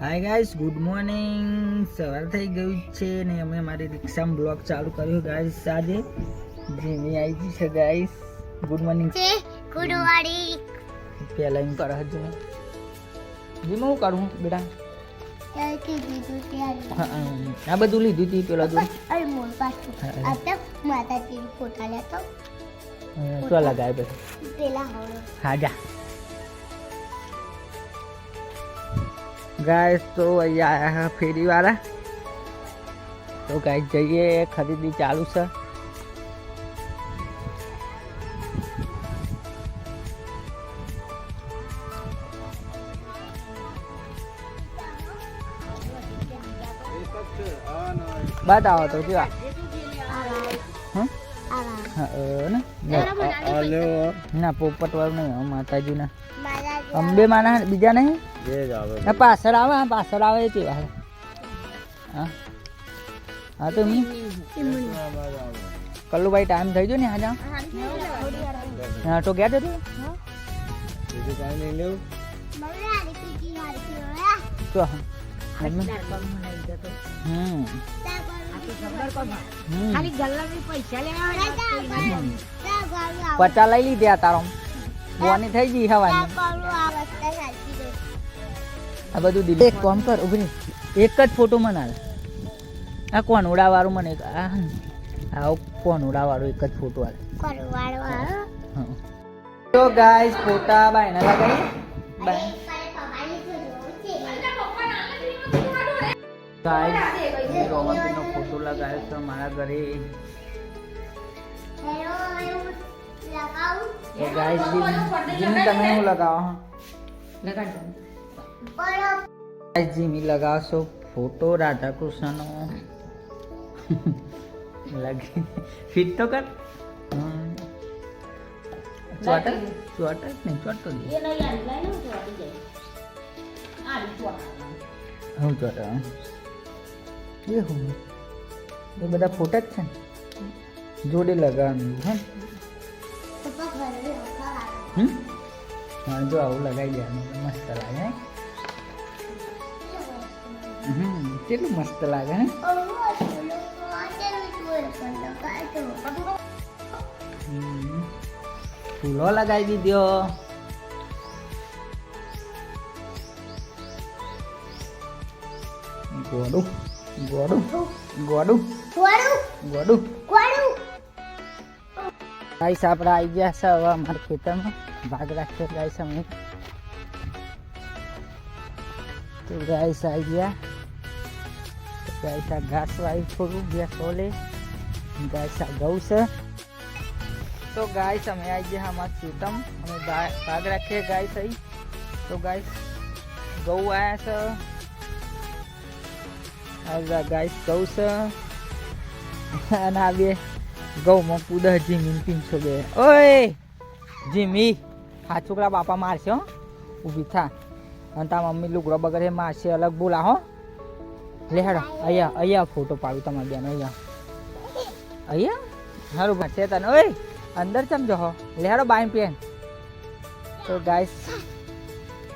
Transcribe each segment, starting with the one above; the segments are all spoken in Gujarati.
હાય ગાઈસ ગુડ મોર્નિંગ સવાર થઈ ગયું છે ને અમે મારી રિક્ષામાં બ્લોગ ચાલુ કર્યો ગાઈસ આજે. જીની આવી ગઈ છે ગાઈસ ગુડ મોર્નિંગ છે મોર્નિંગ પહેલા એમ કર હજુ. જીમાં હું કરું બેટા. આ બધું લીધું હતી પેલા દૂર માતાજી ફોટા લેતો લગાવે પછી. પેલા હા જા. ગાઈસ તો અહીંયા આયા છે ફેરી વાળા તો ગાઈસ જઈએ ખરીદી ચાલુ છે. બતાવો તો કેવા? હા ના? પોપટ વાળું નહીં માતાજી ના અંબે માના બીજા નહીં? ના પાછળ આવે હા પાછળ આવે તે હા? હા તો મી. કલ્લુભાઈ ટાઈમ થઈ ગયો ને હા જા હા તો ગયા તું તો હા. મમ્મી હમ. હમ. પચા લઈ લીધી તારો. બોની થઈ ગઈ હવાની. આ બધું દિલ્હી એક કામ કર ઉભરી. એક જ ફોટો મને આ કોણ ઉડાવાળું મને એક- આ આ કોણ ઉડાવાળું એક જ ફોટો આવે? તો ગાઈસ ફોટા બાયના લગાવીએ બાય. ગાઈસ રોમનનો ફોટો લગાવ્યો છે મારા ઘરે. તો ગાઈસ જીમ તમે હું લગાવો ગાઈસ જીમી લગાવશો ફોટો રાધા કૃષ્ણનો લગી. ફિટ તો કર. ચોટર ચોટર નહીં ચોટતો હું ચોટર એ હું? એ બધા ફોટા જ છે ને? જોડે લગાવવાનું હે? હમ? હા જો આવું લગાવી દેવાનું મસ્ત લાગે હમ કેટલું મસ્ત લાગે હે હમ. ફૂલો લગાવી દીધો ગોડું ગોડું ગોડું ગોડું ગાઈસ આપણે આવી ગયા છે હવે અમારા ખેતરમાં ભાગ રાખીએ ગાઈસ અમે તો ગાઈસ આવી ગયા ગાઈસ આ ઘાસ વાવી થોડું ગયા સોલે ગાઈસ આ ઘઉં છે. તો ગાઈસ અમે આવી ગયા અમારા ખેતમ અમે ભાગ રાખીએ ગાઈસ અહીં તો ગાઈસ ઘઉં આવ્યા છે. ગાઈસ ઘઉં છે. અને આ બે ગૌમાં કુદ જીમી પીંછો બે ઓય! જીમી હા, છોકરા બાપા મારશે હો. ઊભી થા. અને તારા મમ્મી લુગડો બગડે, મારશે, અલગ બોલા હો લે હેડો, અહીંયા અહીંયા ફોટો પાડું તમારી બેન, અહીંયા. અહીંયા? સારું છે તને ઓય, અંદર સમજો હો લે હેડો, બાઈ પેન તો ગાઈસ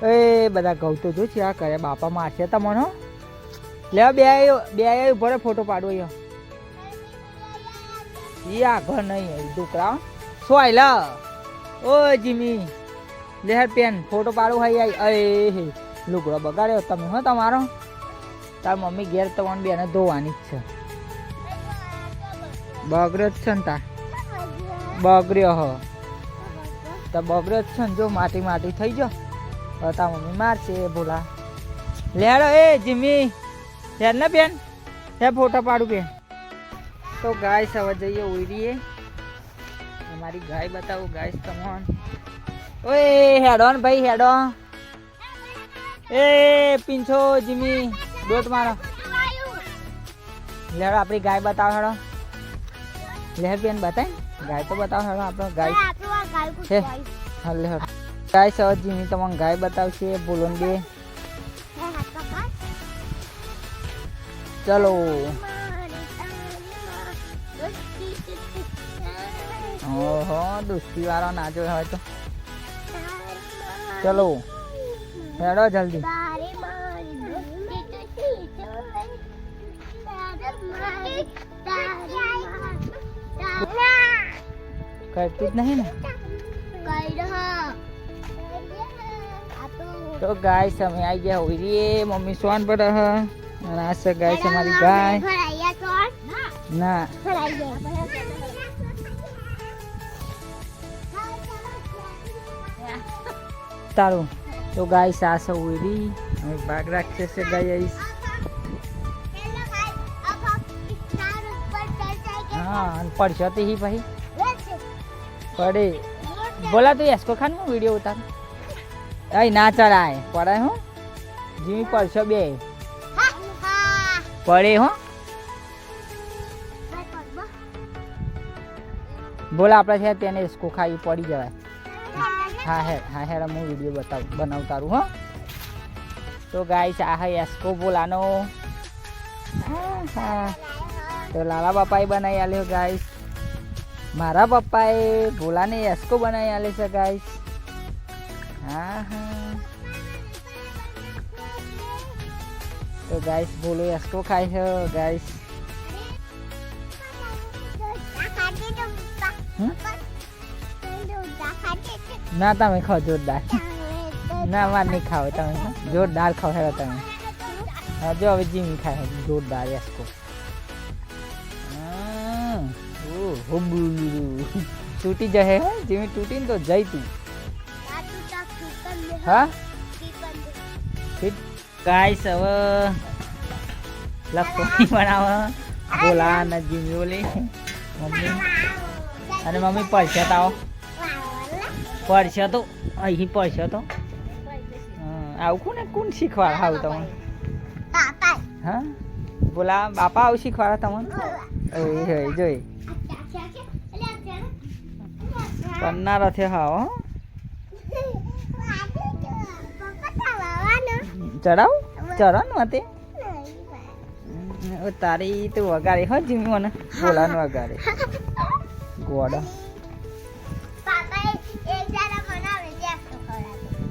એ બધા ઘઉં તો જો છે આ કરે, બાપા મારશે તમને લે બે બે આયો ભરે ફોટો પાડો અહીંયા. યા આગળ નહીં દુકરા છોકરા સોયલા ઓ જીમી. લેહર પેન ફોટો પાડો હાઈ આઈ અરે લુગડો બગાડ્યો તમે, હો, તમારો. તાર મમ્મી ઘેર તમારી બેને ધોવાની જ છે. બગડ્યો જ છે ને તા બગડ્યો હ. તો બગડ્યો જ છે ને જો માટી માટી થઈ ગયો હવે તાર મમ્મી મારશે ભોલા. લેડો એ જીમી. યાર ને બેન. હે ફોટો પાડું બેન. તો ગાય હવે જઈએ ઉડીએ. મારી ગાય બતાવો ગાય તમોન. ઓય હેડોન ભાઈ, હેડો. એ, પીંછો, જીમી. દોટ મારો. લેડો આપણી ગાય બતાવો હેડો. લેહર બેન બતાય ગાય તો બતાવો હેડો આપણો ગાય. છે હા. લે હેડો. ગાય સહ જીમી તમને ગાય બતાવશે બોલો બે. ચલો. ઓહો દુસ્તી વાળો ના જોયો હોય તો. ચલો. હેડો જલ્દી. કરતી જ નહીં ને? તો ગાય અમે આવી ગયા હોય રે મમ્મી સોન પર હ અને આ છે ગાય છે મારી ગાય ના. તારું. તો ગાય સાસ રી. હવે ભાગ રાખશે છે ગાય આઈશ હા અને પડશો તે ભાઈ. પડે બોલા તું એસકો ખાન હું વીડિયો ઉતાર અહીં ના ચડાય પડાય હો જીમી પડશો બે પડે હો બોલા આપણે છે તેને એસકો ખાઈ પડી જવાય હા હે હા હે હું વીડિયો બતાવ બનાવતારું હો તો ગાઈસ આ હે એસ્કો બોલાનો હા હા તો લાલા બાપાએ બનાવી આલ્યો ગાઈસ મારા પપ્પાએ ભોલાને યસ્કો બનાવી આલે છે ગાઈસ હા હા તો ગાઈસ ભોલો યસ્કો ખાય છે ગાઈસ? ના, તમે ખાઓ, જોરદાર ના માર નહીં ખાવ તમે. જોરદાર ખાઓ હેરો તમે જો, હવે જીમી ખાય, જોરદાર યસ્કો હમ. તૂટી જશે હે જીમી તૂટીને તો જઈ તું હા ગાઈસ હવે લખોની બનાવો બોલા નજી બોલી મમ્મી અને મમ્મી પડશે તો આવો પડશે તો અહીં પરસે તો આવું કોને કોણ શીખવા આવ તમને હા બોલા બાપા આવું શીખવાડે તમને જોઈ પન્ના છે હા હો. ચડાવ? ચરણ મતે તારી તું વગાડે હો જીમી મને બોલાનું વગાડે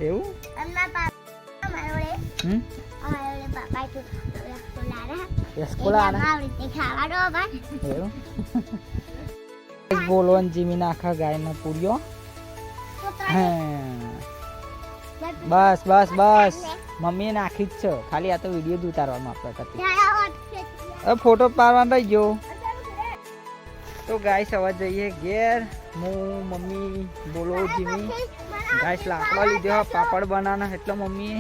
એવું? એસ્કોલા એવું? બોલો ને જીમી નાખા ગાયનો પૂર્યો બસ બસ બસ. મમ્મીએ નાખી જ છે. ખાલી આ તો વીડિયો જ ઉતારવામાં આપણે હતી ફોટો પાડવાનો રહી ગયો તો ગાય સવાર જઈએ ઘેર. હું મમ્મી બોલો જીમી. ગાય લાકડા લીધો પાપડ બનાના એટલે મમ્મી.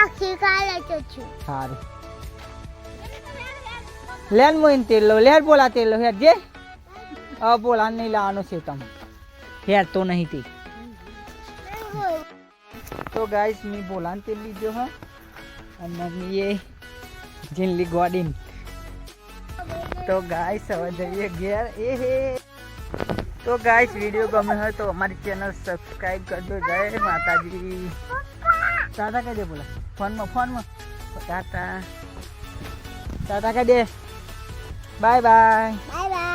આખી કાલે તો છું. સારું લેન મોઈન તેલ લો લેર બોલા તેલ લો હેર જે. હવે બોલા નહીં લાવાનો છે તમે ફેર તો નહીં તે તો ગાઈસ મેં બોલાન તેલ લીધો હા અને એ જીનલી ગોડીન તો ગાઈસ હવે જઈએ ઘેર એ હે તો ગાઈસ વીડિયો ગમે હોય તો અમારી ચેનલ સબસ્ક્રાઈબ કરજો જય માતાજી ટાટા કહી દે બોલા ફોનમાં ફોનમાં ટાટા ટાટા કહી દે બાય બાય બાય